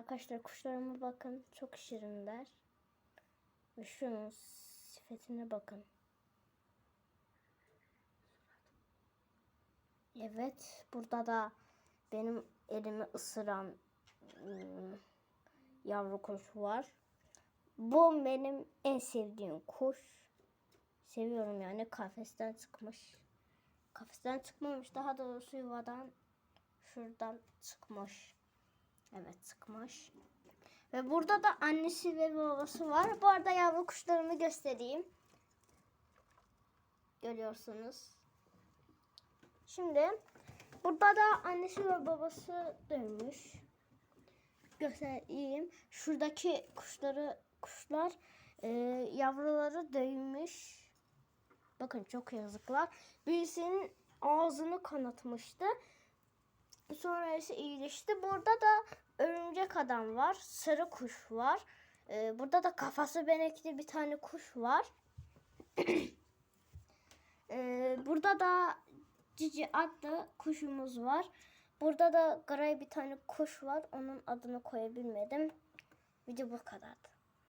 Arkadaşlar kuşlarıma bakın. Çok şirinler. Ve şunun sifetine bakın. Evet. Burada da benim elimi ısıran ım, yavru kuş var. Bu benim en sevdiğim kuş. Seviyorum yani kafesten çıkmış. Kafesten çıkmamış daha doğrusu yuvadan şuradan çıkmış. Evet çıkmış. Ve burada da annesi ve babası var. Bu arada yavru kuşlarımı göstereyim. Görüyorsunuz. Şimdi burada da annesi ve babası dönmüş. Göstereyim. Şuradaki kuşları kuşlar e, yavruları dövmüş. Bakın çok yazıklar. Birisinin ağzını kanatmıştı. Sonra iyileşti. Burada da örümcek adam var. Sarı kuş var. Ee, burada da kafası benekli bir tane kuş var. Ee, burada da Cici adlı kuşumuz var. Burada da gray bir tane kuş var. Onun adını koyabilmedim. Video bu kadardı.